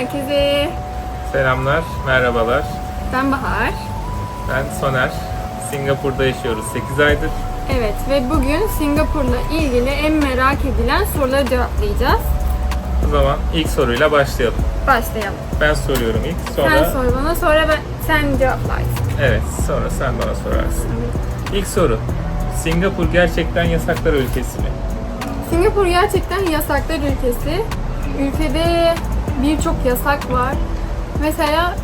herkese. Selamlar, merhabalar. Ben Bahar. Ben Soner. Singapur'da yaşıyoruz 8 aydır. Evet ve bugün Singapur'la ilgili en merak edilen soruları cevaplayacağız. O zaman ilk soruyla başlayalım. Başlayalım. Ben soruyorum ilk, sonra... Sen sor bana sonra ben, sen cevaplarsın. Evet, sonra sen bana sorarsın. İlk soru. Singapur gerçekten yasaklar ülkesi mi? Singapur gerçekten yasaklar ülkesi. Ülkede birçok yasak var. Mesela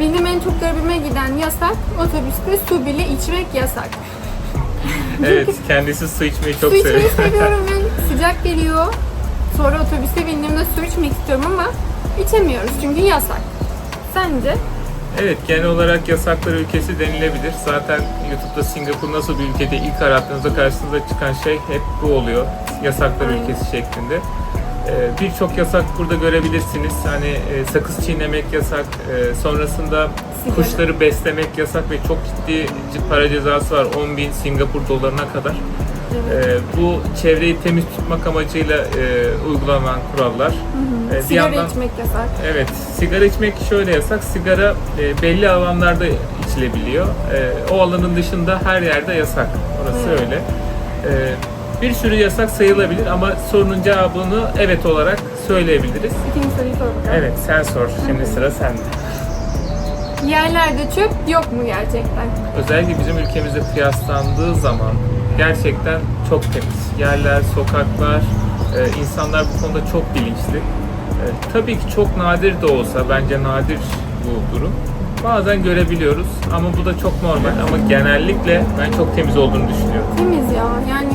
benim en çok garibime giden yasak otobüste su bile içmek yasak. Evet, kendisi su içmeyi çok su içmeyi seviyor. seviyorum ve sıcak geliyor. Sonra otobüste bindiğimde su içmek istiyorum ama içemiyoruz çünkü yasak. Sence? evet, genel olarak yasaklar ülkesi denilebilir. Zaten YouTube'da Singapur nasıl bir ülkede ilk arattığınızda karşınıza çıkan şey hep bu oluyor. Yasaklar Aynen. ülkesi şeklinde. Ee, Birçok yasak burada görebilirsiniz. Hani e, sakız çiğnemek yasak, e, sonrasında Sigara. kuşları beslemek yasak ve çok ciddi para cezası var 10 bin Singapur dolarına kadar. Ee, bu çevreyi temiz tutmak amacıyla e, uygulanan kurallar. Ee, bir Sigara yandan- içmek yasak. Evet, sigara içmek şöyle yasak. Sigara e, belli alanlarda içilebiliyor. E, o alanın dışında her yerde yasak. Orası Evet. öyle. E, bir sürü yasak sayılabilir ama sorunun cevabını evet olarak söyleyebiliriz. İkinci soruyu sor bakalım. Evet, sen sor. Şimdi sıra sende. Yerlerde çöp yok mu gerçekten? Özellikle bizim ülkemizde kıyaslandığı zaman gerçekten çok temiz. Yerler, sokaklar, e, insanlar bu konuda çok bilinçli. E, tabii ki çok nadir de olsa, bence nadir bu durum. Bazen görebiliyoruz ama bu da çok normal ama genellikle ben çok temiz olduğunu düşünüyorum. Temiz ya. Yani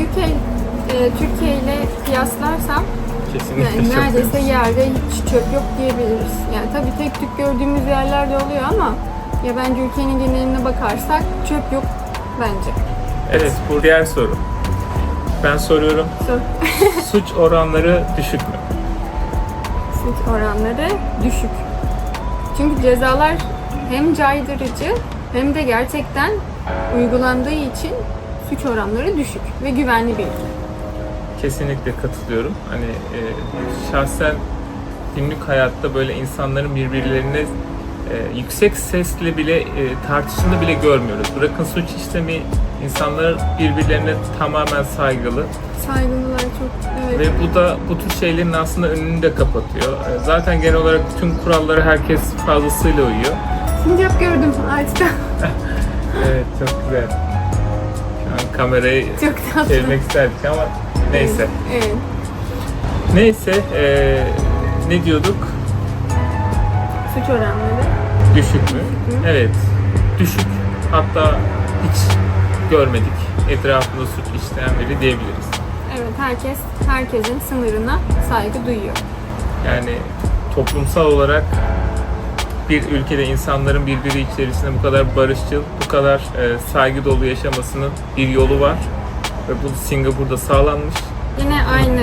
ülke e, Türkiye ile kıyaslarsam Kesinlikle yani neredeyse yerde hiç çöp yok diyebiliriz. Yani tabii tek tük gördüğümüz yerler de oluyor ama ya bence ülkenin geneline bakarsak çöp yok bence. Evet, bu diğer soru. Ben soruyorum. Sor. Suç oranları düşük mü? Suç oranları düşük. Çünkü cezalar hem caydırıcı hem de gerçekten uygulandığı için suç oranları düşük ve güvenli bir ülke. Kesinlikle katılıyorum. Hani e, şahsen günlük hayatta böyle insanların birbirlerine e, yüksek sesle bile e, tartıştığını bile görmüyoruz. Bırakın suç işlemi insanlar birbirlerine tamamen saygılı Saygılılar çok. Evet. ve bu da bu tür şeylerin aslında önünü de kapatıyor. E, zaten genel olarak bütün kurallara herkes fazlasıyla uyuyor. Sincap gördüm ağaçta. Evet çok güzel. Kamerayı Çok tatlı. çevirmek isterdik ama neyse. Evet. Neyse e, ne diyorduk? Suç oranları. Düşük mü? Evet. Düşük. Hatta hiç görmedik. Etrafında suç işleyen biri diyebiliriz. Evet herkes herkesin sınırına saygı duyuyor. Yani toplumsal olarak bir ülkede insanların birbiri içerisinde bu kadar barışçıl, bu kadar e, saygı dolu yaşamasının bir yolu var. Ve bu Singapur'da sağlanmış. Yine aynı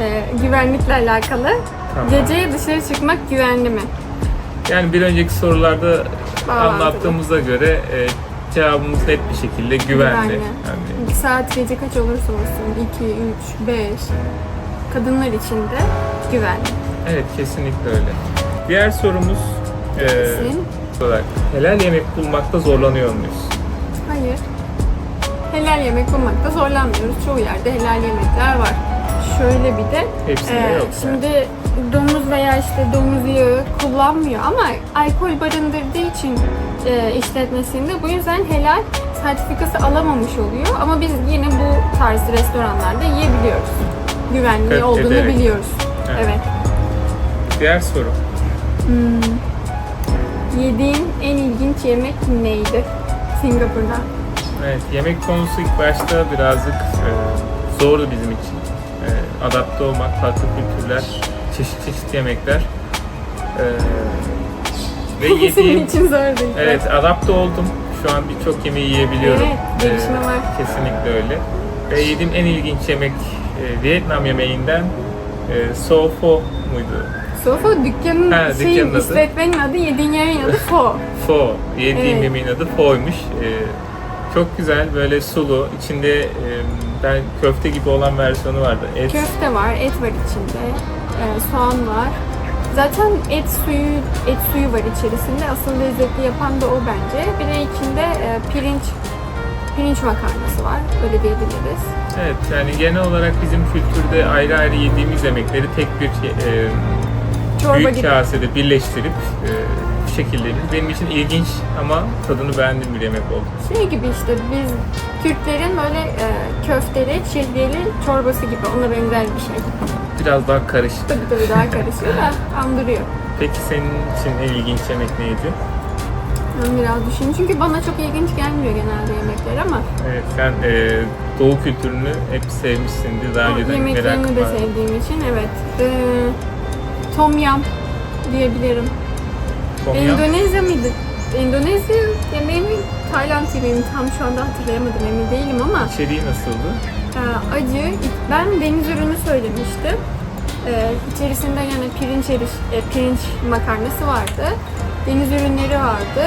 e, güvenlikle alakalı. Tamam. Geceye dışarı çıkmak güvenli mi? Yani bir önceki sorularda Bağlantılı. anlattığımıza göre e, cevabımız net bir şekilde güvenli. Güvenli. Yani Bir saat gece kaç olursa olsun 2, 3, 5 kadınlar için de güvenli. Evet kesinlikle öyle. Diğer sorumuz e, olarak helal yemek bulmakta zorlanıyor muyuz? Hayır. Helal yemek bulmakta zorlanmıyoruz. Çoğu yerde helal yemekler var. Şöyle bir de Hepsinde e, yok. şimdi domuz veya işte domuz yağı kullanmıyor ama alkol barındırdığı için e, işletmesinde bu yüzden helal sertifikası alamamış oluyor. Ama biz yine bu tarz restoranlarda yiyebiliyoruz. Güvenli Dikkat olduğunu ederek. biliyoruz. Evet. Diğer soru. Yediğin en ilginç yemek neydi? Singapur'da. Evet yemek konusu ilk başta birazcık e, zordu bizim için. E, adapte olmak, farklı kültürler, çeşit çeşit yemekler. E, ve Senin yediğim için zordu. Evet, adapte oldum. Şu an birçok yemeği yiyebiliyorum. Evet, gelişme var. Kesinlikle öyle. Ve yediğim en ilginç yemek e, Vietnam yemeğinden e, So Pho muydu? Sofa dükkanın, Ha, şey, dükkanın adı. işletmenin adı, yediğin yerin adı Fo. Pho. Yediğim Evet. yemeğin adı Pho'ymuş. E, çok güzel, böyle sulu. İçinde e, ben köfte gibi olan versiyonu vardı. Et. Köfte var, et var içinde, e, soğan var, Zaten et suyu et suyu var içerisinde. Asıl lezzetli yapan da o bence. Bir de içinde e, pirinç pirinç makarnası var. Öyle diyebiliriz. Evet yani genel olarak bizim kültürde ayrı ayrı yediğimiz yemekleri tek bir e, Çorba büyük gibi. kasede birleştirip e, bu şekilde yediğimiz benim için ilginç ama tadını beğendiğim bir yemek oldu. Şey gibi işte biz Türklerin böyle e, köfteli, şehriyeli çorbası gibi. Ona benzer bir şey. Biraz daha karışık. Tabii tabii daha karışıyor da andırıyor. Peki senin için en ilginç yemek neydi? Ben biraz düşüneyim. Çünkü bana çok ilginç gelmiyor genelde yemekler ama Evet sen e, Doğu kültürünü hep sevmişsindir. Daha o önceden yemeklerini merakın de sevdiğim için evet. E, tom yam diyebilirim. Tom yum. Endonezya mıydı? Endonezya yemeği mi? Tayland yemeği mi? Tam şu anda hatırlayamadım emin değilim ama İçeriği nasıldı? e, acı. Ben deniz ürünü söylemiştim. E, içerisinde yani pirinç eriş, e, pirinç makarnası vardı. Deniz ürünleri vardı.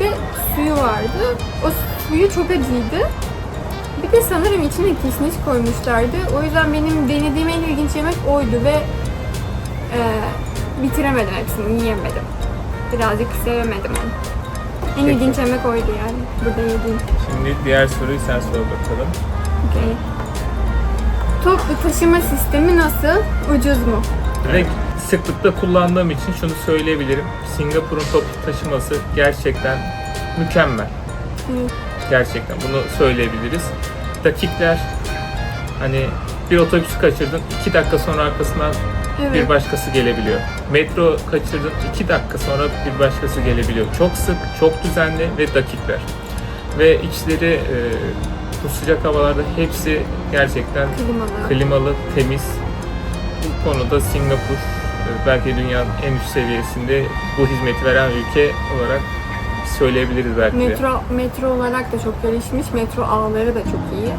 Ve suyu vardı. O suyu çok acıydı. Bir de sanırım içine kişniş koymuşlardı. O yüzden benim denediğim en ilginç yemek oydu ve e, bitiremedim hepsini, yiyemedim. Birazcık sevemedim onu. En Peki. ilginç yemek oydu yani. Burada yediğim. Şimdi diğer soruyu sen sor bakalım. Okey. Toplu taşıma sistemi nasıl? Ucuz mu? Ve sıklıkla kullandığım için şunu söyleyebilirim. Singapur'un toplu taşıması gerçekten mükemmel. Evet. Gerçekten bunu söyleyebiliriz. Dakikler hani bir otobüsü kaçırdın, iki dakika sonra arkasından Evet. bir başkası gelebiliyor. Metro kaçırdın, iki dakika sonra bir başkası gelebiliyor. Çok sık, çok düzenli ve dakikler. Ve içleri e, bu sıcak havalarda hepsi gerçekten Klimalı. klimalı, temiz. Bu konuda Singapur e, belki dünyanın en üst seviyesinde bu hizmeti veren ülke olarak söyleyebiliriz belki. Metro, metro olarak da çok gelişmiş. Metro ağları da çok iyi.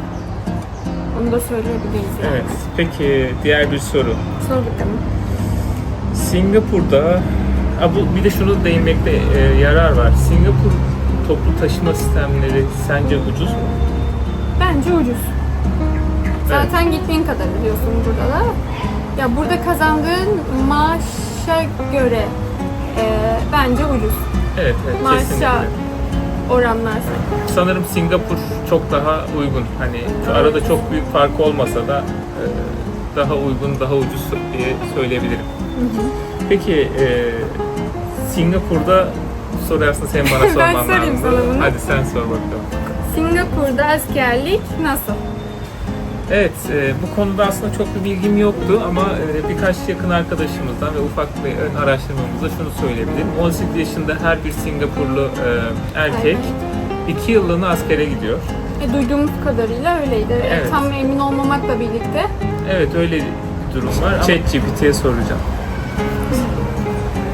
Onu da söyleyebiliriz yani. Evet. Peki diğer bir soru. Sor bakalım. Singapur'da ha bu bir de şunu değinmekte e, yarar var. Singapur toplu taşıma sistemleri sence ucuz mu? Bence ucuz. Zaten gittiğin kadar ödüyorsun burada da. Ya burada kazandığın maaşa göre e, bence ucuz. Evet, evet Maaşa kesinlikle. oranlarsak. Sanırım Singapur çok daha uygun. Hani arada çok büyük fark olmasa da daha uygun, daha ucuz diye söyleyebilirim. Peki e, Singapur'da aslında sen bana Ben sorman sorayım lazım. sana bunu. Hadi sen sor bakalım. Singapur'da askerlik nasıl? Evet, e, bu konuda aslında çok bir bilgim yoktu ama e, birkaç yakın arkadaşımızdan ve ufak bir ön araştırmamızda şunu söyleyebilirim. 18 yaşında her bir Singapurlu e, erkek 2 yıllığına askere gidiyor. E, duyduğumuz kadarıyla öyleydi. E, Evet. Tam emin olmamakla birlikte. Evet öyle bir durum var. ChatGPT'ye soracağım.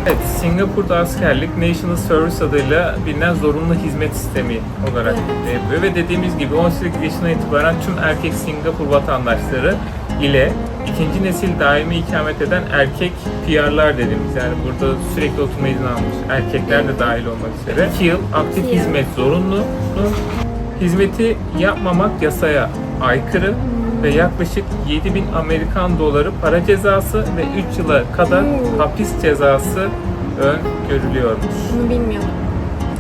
Evet, Singapur'da askerlik National Service adıyla bilinen zorunlu hizmet sistemi olarak Evet. yapıyor ve dediğimiz gibi 18 yaşına itibaren tüm erkek Singapur vatandaşları ile ikinci nesil daimi ikamet eden erkek PR'lar dediğimiz yani burada sürekli oturma izni almış erkekler de dahil olmak üzere 2 yıl aktif hizmet zorunlu. Hizmeti yapmamak yasaya aykırı ve yaklaşık 7000 Amerikan doları para cezası ve 3 yıla kadar Oo. hapis cezası öngörülüyormuş. Bunu bilmiyordum.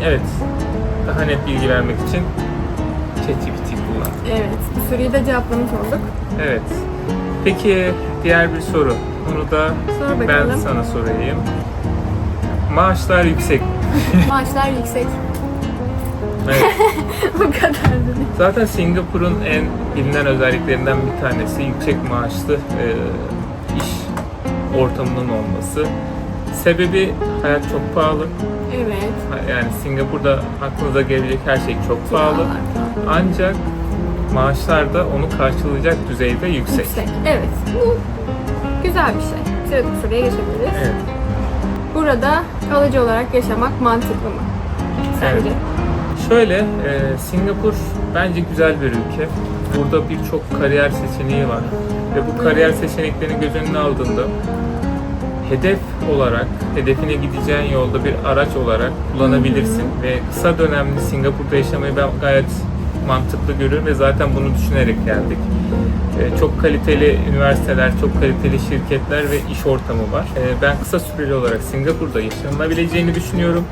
Evet, daha net bilgi vermek için ChatGPT kullan. Evet. Bu soruyu da cevaplamış olduk. Evet. Peki diğer bir soru. Bunu da Sor ben bakalım. sana sorayım. Maaşlar yüksek. Maaşlar yüksek. Evet. Bu kadar. Zaten Singapur'un en bilinen özelliklerinden bir tanesi yüksek maaşlı e, iş ortamının olması. Sebebi hayat çok pahalı. Evet. Yani Singapur'da aklınıza gelecek her şey çok pahalı. Ancak maaşlar da onu karşılayacak düzeyde yüksek. Yüksek. Evet. Bu güzel bir şey. Sıradaki soruya geçebiliriz. Evet. Burada kalıcı olarak yaşamak mantıklı mı? Sence? Evet. Şöyle, e, Singapur bence güzel bir ülke. Burada birçok kariyer seçeneği var. Ve bu kariyer seçeneklerini göz önüne aldığında hedef olarak, hedefine gideceğin yolda bir araç olarak kullanabilirsin. Ve kısa dönemli Singapur'da yaşamayı ben gayet mantıklı görüyorum ve zaten bunu düşünerek geldik. E, çok kaliteli üniversiteler, çok kaliteli şirketler ve iş ortamı var. E, ben kısa süreli olarak Singapur'da yaşanabileceğini düşünüyorum.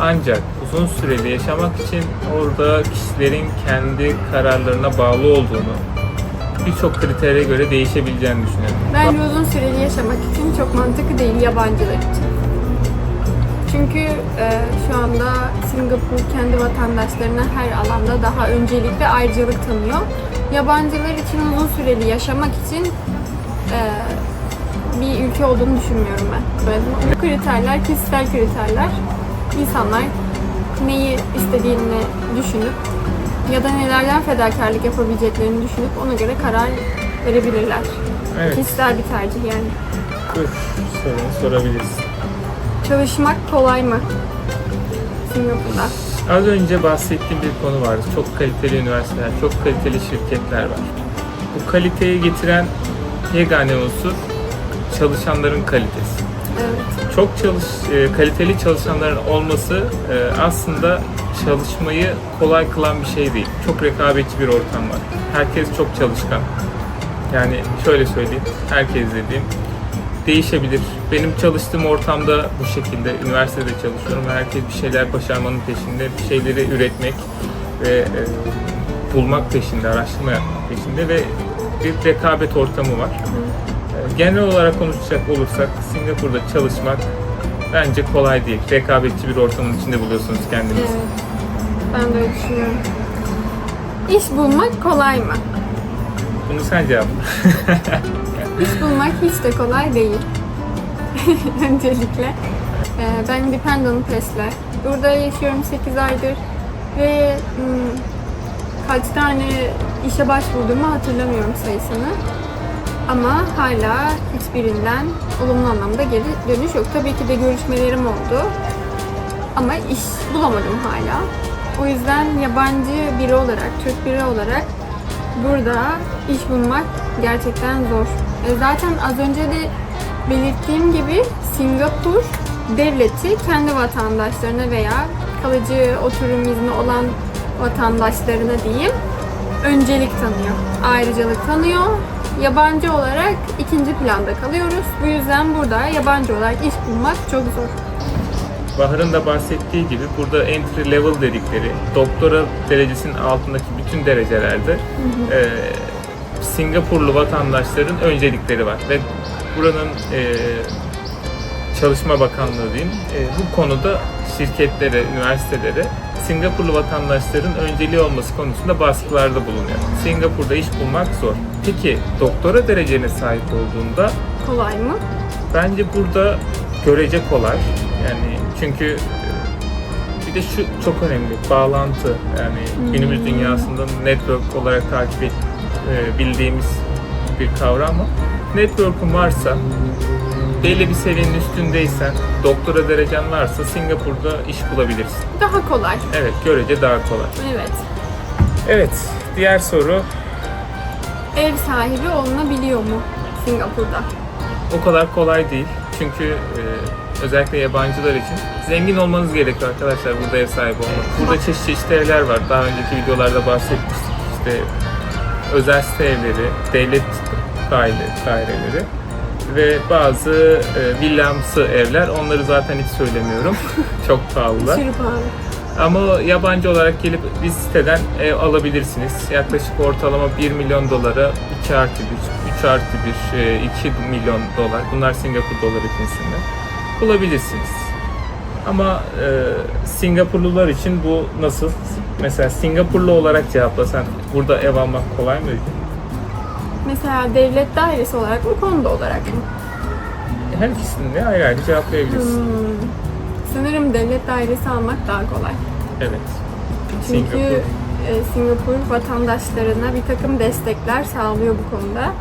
Ancak uzun süreli yaşamak için orada kişilerin kendi kararlarına bağlı olduğunu, birçok kritere göre değişebileceğini düşünüyorum. Bence uzun süreli yaşamak için çok mantıklı değil yabancılar için. Çünkü e, şu anda Singapur kendi vatandaşlarına her alanda daha öncelik ve ayrıcalık tanıyor. Yabancılar için uzun süreli yaşamak için e, bir ülke olduğunu düşünmüyorum ben. Bu kriterler, kişisel kriterler. İnsanlar neyi istediğini düşünüp ya da nelerden fedakarlık yapabileceklerini düşünüp ona göre karar verebilirler. Evet, Kişisel bir tercih yani. dur, sorunu sorabilirsin. Çalışmak kolay mı? Singapur'da. Az önce bahsettiğim bir konu vardı. Çok kaliteli üniversiteler, çok kaliteli şirketler var. Bu kaliteyi getiren yegane unsur çalışanların kalitesi. Evet. Çok çalış, e, kaliteli çalışanların olması e, aslında çalışmayı kolay kılan bir şey değil. Çok rekabetçi bir ortam var. Herkes çok çalışkan. Yani şöyle söyleyeyim, herkes dediğim değişebilir. Benim çalıştığım ortamda bu şekilde, üniversitede çalışıyorum herkes bir şeyler başarmanın peşinde, bir şeyleri üretmek ve e, bulmak peşinde, araştırma yapmak peşinde ve bir rekabet ortamı var. E, Genel olarak konuşacak olursak Singapur'da çalışmak bence kolay değil. Rekabetçi bir ortamın içinde buluyorsunuz kendinizi. Evet. Ben de öyle düşünüyorum. İş bulmak kolay mı? Bunu sen cevapla. İş bulmak hiç de kolay değil. Öncelikle. Ee, ben Independent Press'le. Burada yaşıyorum 8 aydır. Ve kaç tane işe başvurduğumu hatırlamıyorum sayısını. Ama hala hiçbirinden olumlu anlamda geri dönüş yok. Tabii ki de görüşmelerim oldu. Ama iş bulamadım hala. O yüzden yabancı biri olarak, Türk biri olarak burada iş bulmak gerçekten zor. E, Zaten az önce de belirttiğim gibi Singapur devleti kendi vatandaşlarına veya kalıcı oturum izni olan vatandaşlarına diyeyim öncelik tanıyor. Ayrıcalık tanıyor. Yabancı olarak ikinci planda kalıyoruz. Bu yüzden burada yabancı olarak iş bulmak çok zor. Bahar'ın da bahsettiği gibi burada entry level dedikleri doktora derecesinin altındaki bütün derecelerde e, Singapurlu vatandaşların öncelikleri var ve buranın e, Çalışma Bakanlığı diyeyim e, bu konuda şirketlere, üniversitelere Singapurlu vatandaşların önceliği olması konusunda baskılarda bulunuyor. Singapur'da iş bulmak zor. Peki doktora derecene sahip olduğunda Kolay mı? Bence burada görece kolay. Yani çünkü e, bir de şu çok önemli bağlantı. Yani günümüz dünyasında network olarak takip et, e, bildiğimiz bir kavram ama network'un varsa belli bir seviyenin üstündeysen, doktora derecen varsa Singapur'da iş bulabilirsin. Daha kolay. Evet, görece daha kolay. Evet. Evet, diğer soru Ev sahibi olunabiliyor mu Singapur'da? o kadar kolay değil. Çünkü e, özellikle yabancılar için zengin olmanız gerekiyor arkadaşlar burada ev sahibi olmak. Burada çeşit çeşit evler var. Daha önceki videolarda bahsetmiştik. İşte özel site evleri, devlet daire, daireleri ve bazı e, villamsı evler. Onları zaten hiç söylemiyorum. Çok pahalılar. Aşırı pahalı. Ama yabancı olarak gelip bir siteden ev alabilirsiniz. Yaklaşık ortalama 1 milyon dolara 2 artı 1, 3 artı 1, e, 2 milyon dolar. Bunlar Singapur doları cinsinde. Bulabilirsiniz. Ama e, Singapurlular için bu nasıl? Mesela Singapurlu olarak cevaplasan burada ev almak kolay mı? Mesela devlet dairesi olarak mı, kondo olarak mı? Her ikisini de ayrı ayrı cevaplayabilirsin. Hmm. Sanırım devlet dairesi almak daha kolay. Evet. Çünkü Singapur. e, Singapur vatandaşlarına bir takım destekler sağlıyor bu konuda.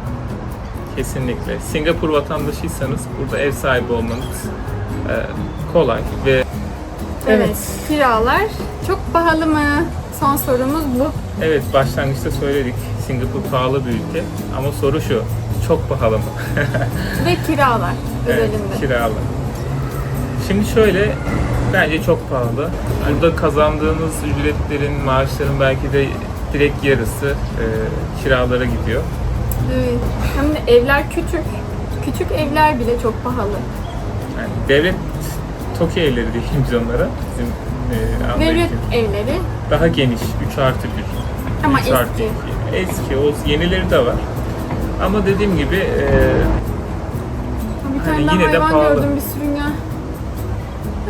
Kesinlikle. Singapur vatandaşıysanız burada ev sahibi olmanız e, kolay ve Evet. Kiralar çok pahalı mı? Son sorumuz bu. Evet başlangıçta söyledik. Singapur pahalı bir ülke ama soru şu. Çok pahalı mı? Ve kiralar Evet, kiralar. Şimdi şöyle bence çok pahalı. Burada kazandığınız ücretlerin, maaşların belki de direkt yarısı e, kiralara gidiyor. Evet. Hem de evler küçük. Küçük evler bile çok pahalı. Yani devlet TOKİ evleri diyelim biz onlara. Bizim e, Devlet evleri Daha geniş. 3 artı 1. Ama 3 artı eski. 2. Eski. O yenileri de var. Ama dediğim gibi e, bir tane Hani yine de pahalı. gördüm bir sürüngen.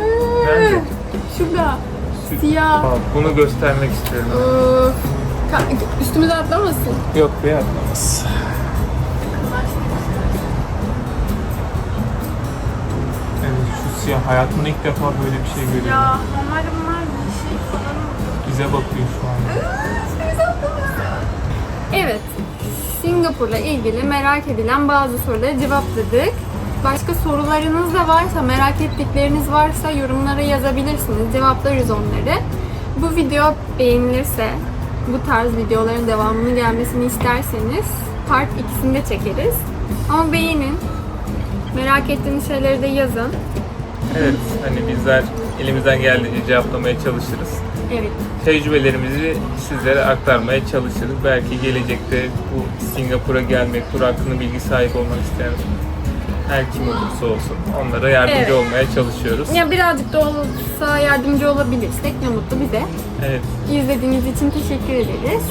Ee, Şurada. süt- Siyah. Bak, bunu göstermek istiyorum. Ka- Üstümüze atlamasın. Yok be atlamaz. Siyah hayatımda ilk defa böyle bir şey görüyorum. Ya umarım var bir şey falan Bize bakıyor şu an. Evet. Singapur'la ilgili merak edilen bazı soruları cevapladık. Başka sorularınız da varsa, merak ettikleriniz varsa yorumlara yazabilirsiniz. Cevaplarız onları. Bu video beğenilirse, bu tarz videoların devamını gelmesini isterseniz part ikisini de çekeriz. Ama beğenin. Merak ettiğiniz şeyleri de yazın. Evet hani bizler elimizden geldiğince cevaplamaya çalışırız. Evet. Tecrübelerimizi sizlere aktarmaya çalışırız. Belki gelecekte bu Singapur'a gelmek, tur hakkında bilgi sahibi olmak isteyen her kim olursa olsun onlara yardımcı Evet. olmaya çalışıyoruz. Ya birazcık da olsa yardımcı olabilirsek ne mutlu bize. Evet. İzlediğiniz için teşekkür ederiz.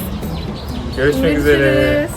Görüşmek üzere. Görüşürüz.